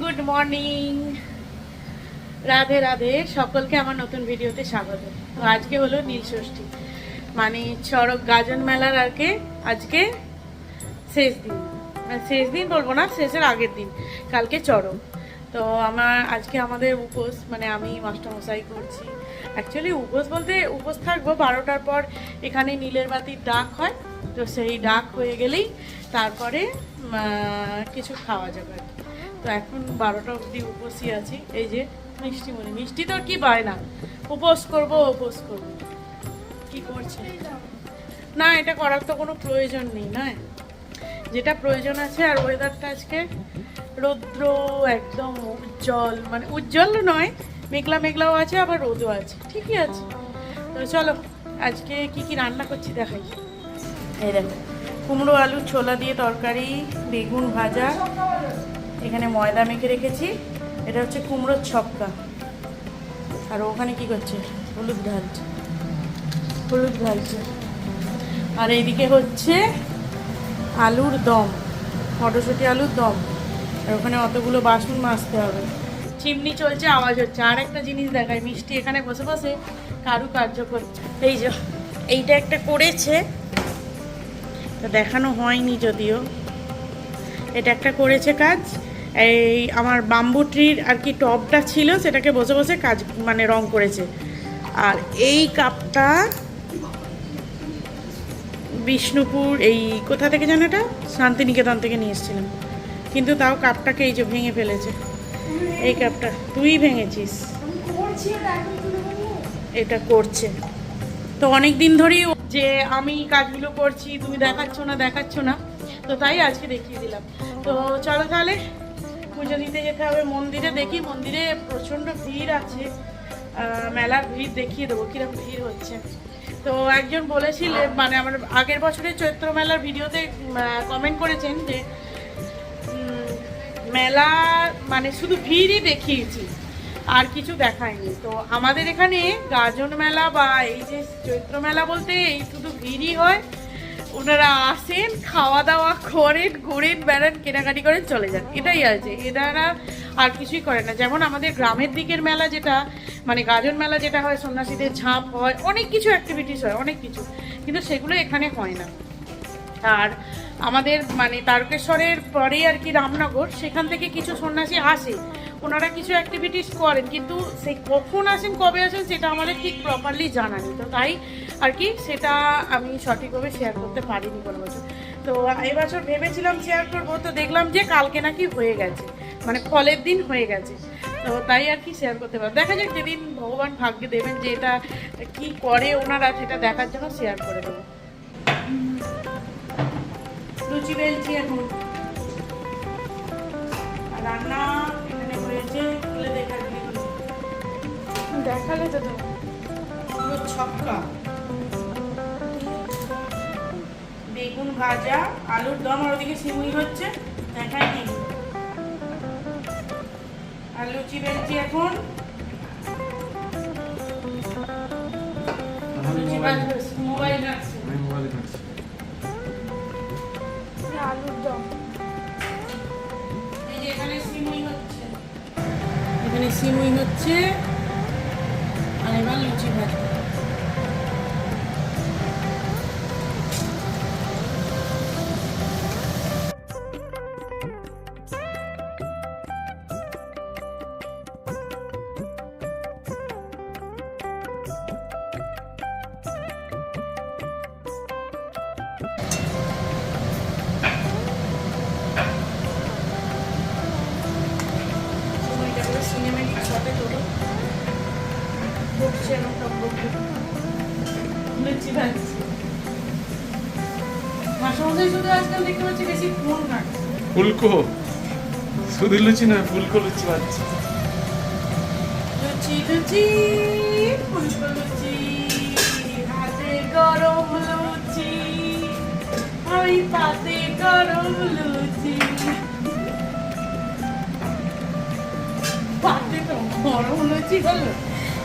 Good morning Radhe Radhe, সকলকে আমার নতুন ভিডিওতে স্বাগত। তো আজকে হলো নীল ষষ্ঠী। মানে চড়ক গাজন মেলার আর কে আজকে শেষ দিন। মানে শেষ দিন বলব না, শেষের আগের দিন। কালকে চড়ক। তো আমার আজকে আমাদের উপোস মানে আমি মাস্টারমশাই করছি। অ্যাকচুয়ালি উপোস বলতে উপোস থাকব বারোটার পর এখানে নীলের বাতির ডাক হয়। তো সেই ডাক হয়ে গেলেই তারপরে কিছু খাওয়া যাবে আর। তো এখন বারোটা অবধি উপসই আছি। এই যে মিষ্টি মনে, মিষ্টি তো কি পায় না। উপোস করব উপোস করব। কি করছে? না, এটা করার তো কোনো প্রয়োজন নেই নয় যেটা প্রয়োজন আছে আর ওয়েদারটা আজকে রৌদ্র একদম উজ্জ্বল মানে উজ্জ্বল নয়, মেঘলা মেঘলাও আছে, আবার রোদও আছে, ঠিকই আছে। তো চলো, আজকে কি কি রান্না করছি দেখাই। এই দেখো, কুমড়ো আলু ছোলা দিয়ে তরকারি, বেগুন ভাজা এখানে ময়দা মেখে রেখেছি। এটা হচ্ছে কুমড়োর ছক্কা। আর ওখানে কি করছে? হলুদ ঢালছে। হলুদ ঢালছে। আর এইদিকে হচ্ছে আলুর দম। মটরশুঁটি আলুর দম। আর ওখানে অতগুলো বাসন মাজতে হবে। চিমনি চলছে, আওয়াজ হচ্ছে। আর একটা জিনিস দেখায় মিষ্টি এখানে বসে বসে কারু কার্য করছে। এই যে, এইটা একটা করেছে। তো দেখানো হয়নি যদিও। এটা একটা করেছে কাজ। এই আমার বাম্বু ট্রির আর কি টপটা ছিল, সেটাকে বসে বসে কাজ মানে রং করেছে। আর এই কাপটা বিষ্ণুপুর, এই কোথা থেকে জানো এটা? শান্তিনিকেতন থেকে নিয়ে এসেছিলাম। কিন্তু তাও কাপটাকে এই যে ভেঙে ফেলেছে। এই কাপটা তুই ভেঙেছিস। এটা করছে। তো অনেক দিন ধরেই যে আমি কাজগুলো করছি, তুমি দেখাচ্ছ না দেখাচ্ছ না। তো তাই আজকে দেখিয়ে দিলাম। তো চলো তাহলে। পুজো দিতে যেতে হবে, মন্দিরে দেখি, মন্দিরে প্রচণ্ড ভিড় আছে। মেলার ভিড় দেখিয়ে দেবো, কীরকম ভিড় হচ্ছে। তো একজন বলেছিলেন মানে আমার আগের বছরের চৈত্র মেলার ভিডিওতে কমেন্ট করেছেন যে মেলা মানে শুধু ভিড়ই দেখিয়েছি, আর কিছু দেখায়নি। তো আমাদের এখানে গাজন মেলা বা এই যে চৈত্র মেলা বলতে এই শুধু ভিড়ই হয় ওনারা আসেন খাওয়া দাওয়া করেন, ঘোরেন, বেড়ান, কেনাকাটি করেন, চলে যান। এটাই আছে এনারা আর কিছুই করে না। যেমন আমাদের গ্রামের দিকের মেলা যেটা মানে গাজন মেলা যেটা হয়, সন্ন্যাসীদের ঝাঁপ হয়, অনেক কিছু অ্যাক্টিভিটিস হয়, অনেক কিছু। কিন্তু সেগুলো এখানে হয় না। আর আমাদের মানে তারকেশ্বরের পরে আর কি রামনগর, সেখান থেকে কিছু সন্ন্যাসী আসে। ওনারা কিছু অ্যাক্টিভিটিস করেন, কিন্তু সেই কখন আসেন, কবে আসেন, সেটা আমাদের ঠিক প্রপারলি জানা নেই। তো তাই আর কি সেটা আমি সঠিকভাবে শেয়ার করতে পারিনি কোনো বছর। তো এবছর ভেবেছিলাম শেয়ার করব তো দেখলাম যে কালকে নাকি হয়ে গেছে। মানে ফলের দিন হয়ে গেছে। তো তাই আর কি শেয়ার করতে পারব দেখা যাক যেদিন ভগবান ভাগ্যে দেবেন যে এটা কি করে ওনারা সেটা দেখার জন্য শেয়ার করে দেবো। লুচি বেলছি এখন। রান্না এখানে হয়েছে দেখালে তো ছক্কা। বেগুন ভাজা আলুর দম আর ওদিকে সিমুই হচ্ছে। দেখায়নি আর লুচি বেলছি এখন। মোবাইল রাখছি। আলুর দম। এই যে এখানে সিমুই হচ্ছে। এখানে সিমুই হচ্ছে। আর এবার লুচি ভাজবে। শুধু আজকাল দেখতে পাচ্ছি বেশি ফুলকো? শুধু লুচি না ফুলকো লুচি পাচ্ছি লুচি লুচি ফুলকো লুচি হাতে গরম লুচি ওই পাতে গরম লুচি। পাতে তো গরম লুচি হলো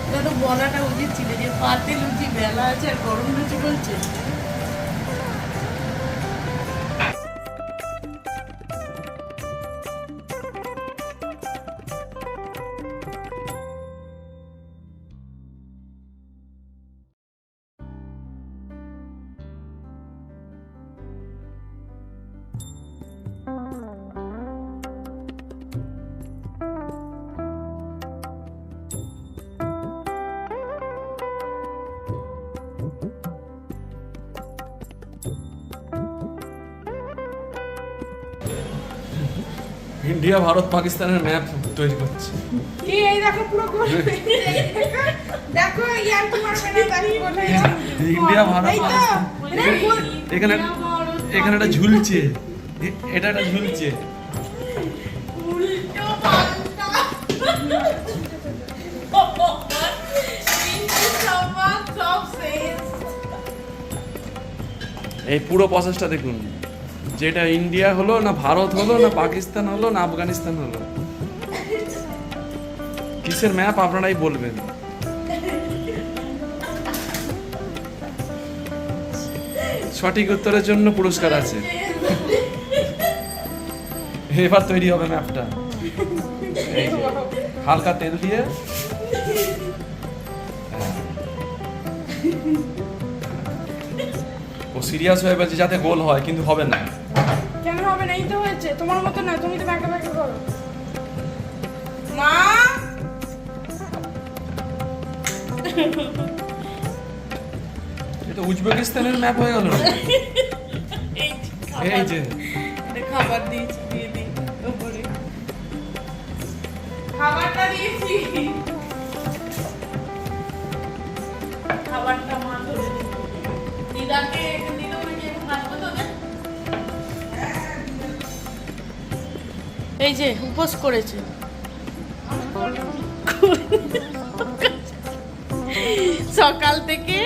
এটা তো বলাটা উচিত ছিল যে পাতে লুচি বেলা আছে আর গরম লুচি বলছে। ইন্ডিয়া ভারত পাকিস্তানের ম্যাপ তৈরি করছে। কি এই দেখো পুরো দেখো ইয়ার তোমার মেনে ইন্ডিয়া ভারত পাকিস্তান। এখানে এখানে একটা ঝুলছে। এটা একটা ঝুলছে। এই পুরো প্রসেসটা দেখুন। যেটা ইন্ডিয়া হলো, না ভারত হলো, না পাকিস্তান হলো, না আফগানিস্তান হলো? কিসের ম্যাপ আপনারাই বলবেন? সঠিক উত্তরের জন্য পুরস্কার আছে। এবার তৈরি হবে ম্যাপটা। হালকা তেল দিয়ে। ও সিরিয়াস হয়ে বলছে যাতে গোল হয়, কিন্তু হবে না। কেন হবে না এই তো হয়েছে। তোমার মতো না তুমি তো ব্যাকা ব্যাকা করো। মা! এটা উজবেকিস্তানের ম্যাপ হয়ে গেল এই যে খাবার। দিয়েছি দিয়ে দিই উপরে। খাবারটা দিয়েছি। খাবারটা মা ধরে দিদাকে দিদা নাকি এখন এই যে, উপোস করেছে। সকাল থেকে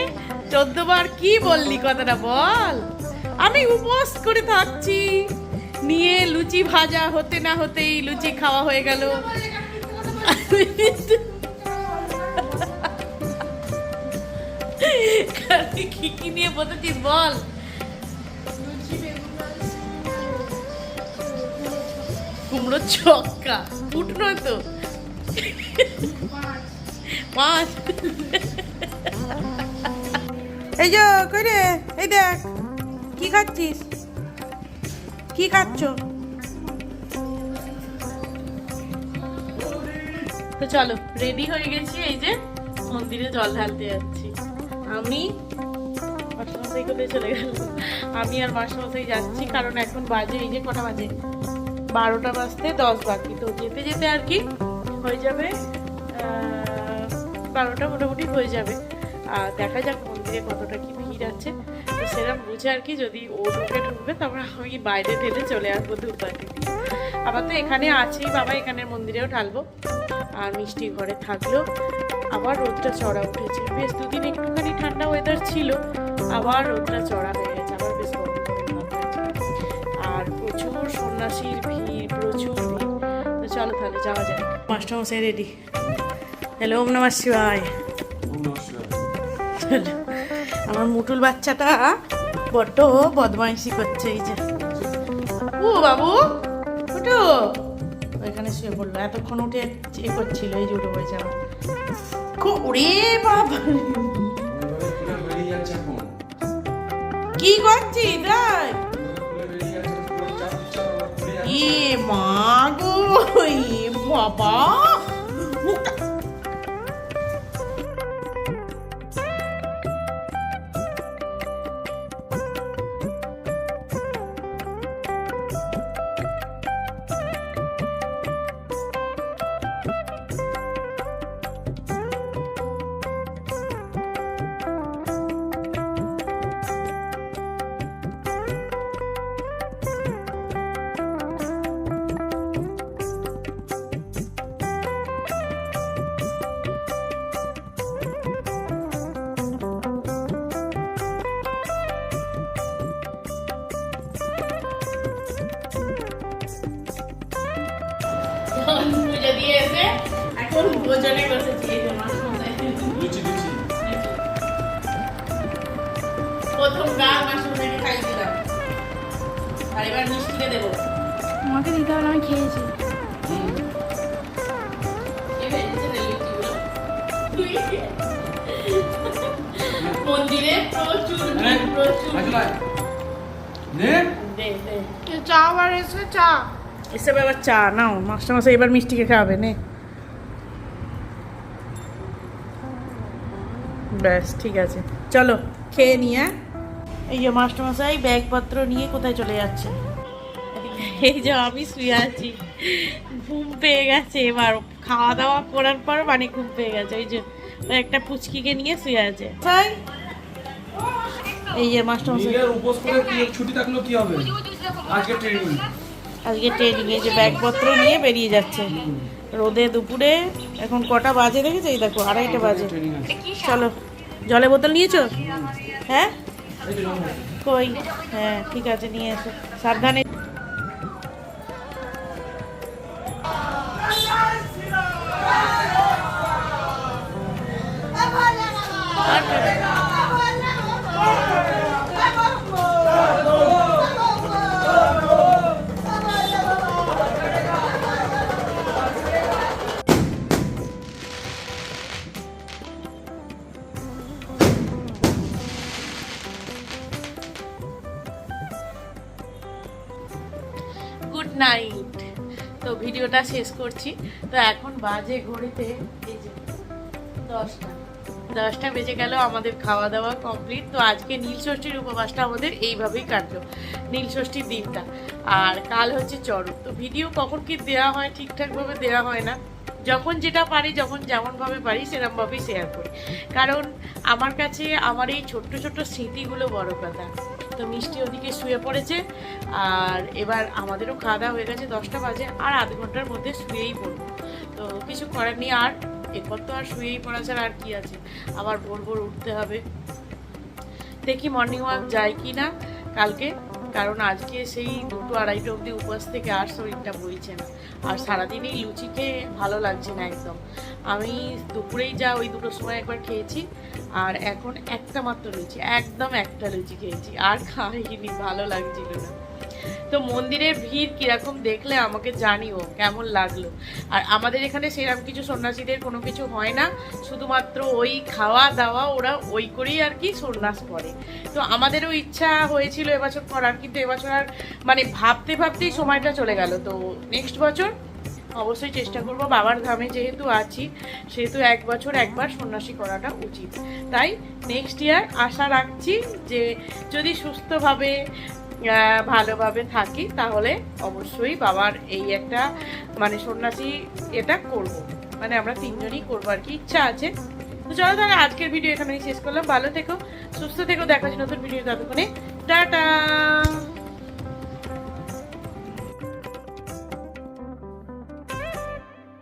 চোদ্দ বার কি বললি কথাটা বল। আমি উপোস করে থাকছি। নিয়ে লুচি ভাজা হতে না হতেই লুচি খাওয়া হয়ে গেল। কি কি নিয়ে বসেছিস বল। কুমড়ো ছক্কা। উঠল তো? মাছ এই যে কই রে? এই দেখ কি খাচ্ছিস? কি খাচ্ছ? তো চলো রেডি হয়ে গেছি এই যে মন্দিরে জল ঢালতে যাচ্ছি। আমি মাস্টারমশাই কোথায় চলে গেল? আমি আর মাস্টারমশাই যাচ্ছি কারণ এখন বাজে এই যে কটা বাজে? বারোটা বাজতে দশ বাকি। তো যেতে যেতে আর কি হয়ে যাবে বারোটা মোটামুটি হয়ে যাবে। আর দেখা যাক মন্দিরে কতটা কি ভিড় আছে। তো সেরকম বুঝে আর কি যদি ও ঢুকে ঢুকবে, তারপর আমি বাইরে ঢেলে চলে আসব দুপাকে আবার তো এখানে আছেই বাবা, এখানের মন্দিরেও ঢালবো। আর মিষ্টি ঘরে থাকল। আবার রোদটা চড়া উঠেছে। বেশ দুদিন একটুখানি ঠান্ডা ওয়েদার ছিল, আবার রোদটা চড়া হয়ে গেছে। আবার বেশ। আর প্রচুর সন্ন্যাসীর ভিড়। চলো তাহলে যাওয়া যায় মাস্টারমশাই রেডি হ্যালো ওম নমঃ শিবায়। আমার মুটুল বাচ্চাটা বড্ড বদমাইশি করছে এই যে। ও বাবু ওটো ওইখানে শুয়ে পড়ল। এতক্ষণ উঠে এ করছিল এই যে উঠে পড়েছে আবার। খুব- ওরে বাবা। কি করছিস? তাই বাবা মুখটা এখন ভোজনে বসেছি এই যে মাছ মশাই। প্রথম গা মাছ মশাইকে দিলাম। আর এবার মিষ্টিকে দেবো। আমাকে দিতে হবে আমি খেয়েছি। মন্দিরে প্রচুর প্রচুর চা আবার এসে চা। এসব এবার চা নাও মাস্টার মশাই এবার মিষ্টিকে খাওয়াবে নে। ব্যাস ঠিক আছে। চলো খেয়ে নিয়ে এই যে মাস্টার মশাই ব্যাগপত্র নিয়ে কোথায় চলে যাচ্ছে? এই যে আমি শুয়ে আছি। ঘুম পেয়ে গেছে এবার। খাওয়া দাওয়া করার পর মানে ঘুম পেয়ে গেছে। ওই যে একটা পুচকিকে নিয়ে শুয়ে আছে। তাই এই যে মাস্টার মশাই নীলের উপোস করে কি ছুটি থাকল কি হবে? আজকে ট্রেনিং আজকে ট্রেনিং এই যে ব্যাগপত্র নিয়ে বেরিয়ে যাচ্ছে। রোদে দুপুরে এখন কটা বাজে দেখেছ? এই দেখো আড়াইটা বাজে। চলো। জলের বোতল নিয়েছো? হ্যাঁ। কই? হ্যাঁ ঠিক আছে নিয়ে এসো। সাবধানে ভিডিওটা শেষ করছি। তো এখন বাজে ঘড়িতে দশটা। দশটা বেজে গেল, আমাদের খাওয়া দাওয়া কমপ্লিট তো আজকে নীল ষষ্ঠীর উপবাসটা আমাদের এইভাবেই কাটলো, নীল ষষ্ঠীর দিনটা। আর কাল হচ্ছে চড়ক। তো ভিডিও কখন কি দেওয়া হয়, ঠিকঠাকভাবে দেওয়া হয় না। যখন যেটা পারি, যখন যেমনভাবে পারি সেরকমভাবেই শেয়ার করি। কারণ আমার কাছে, আমার এই ছোট্ট ছোট্ট স্মৃতিগুলো বড় কথা। তো মিষ্টি ওদিকে শুয়ে পড়েছে। আর এবার আমাদেরও খাওয়া দাওয়া হয়ে গেছে দশটা বাজে, আর আধ ঘণ্টার মধ্যে শুয়েই পড়ব। তো কিছু করার নেই, আর এরপর তো আর শুয়েই পড়া ছাড়া আর কি আছে? আবার ভোর ভোর উঠতে হবে। দেখি মর্নিং ওয়াক যায় কি না কালকে কারণ আজকে সেই দুটো আড়াইটা অবধি উপাস থেকে আর শরীরটা বইছে না। আর সারাদিনই লুচি খেয়ে ভালো লাগছে না একদম। আমি দুপুরেই যা ওই দুটোর সময় একবার খেয়েছি, আর এখন একটা মাত্র লুচি, একদম একটা লুচি খেয়েছি। আর খাইনি, ভালো লাগছিল না। তো মন্দিরের ভিড় কীরকম দেখলে আমাকে জানিও, কেমন লাগল? আর আমাদের এখানে সেরকম কিছু সন্ন্যাসীদের কোনো কিছু হয় না, শুধুমাত্র ওই খাওয়া দাওয়া ওরা ওই করেই আর কি সন্ন্যাস করে। তো আমাদেরও ইচ্ছা হয়েছিল এবছর করার, কিন্তু এবছর আর মানে ভাবতে ভাবতেই সময়টা চলে গেল। তো নেক্সট বছর অবশ্যই চেষ্টা করব, বাবার ধামে যেহেতু আছি, সেহেতু এক বছর একবার সন্ন্যাসী করাটা উচিত। তাই নেক্সট ইয়ার আশা রাখছি যে যদি সুস্থভাবে ভালোভাবে থাকি, তাহলে অবশ্যই বাবার এই একটা মানে সন্ন্যাসী এটা করব। মানে আমরা তিনজনই করব আর কি, ইচ্ছা আছে। তো চলো তাহলে আজকের ভিডিও এখানে শেষ করলাম। ভালো থেকো, সুস্থ থেকো, দেখা হচ্ছে নতুন ভিডিও ততক্ষণে। টাটা!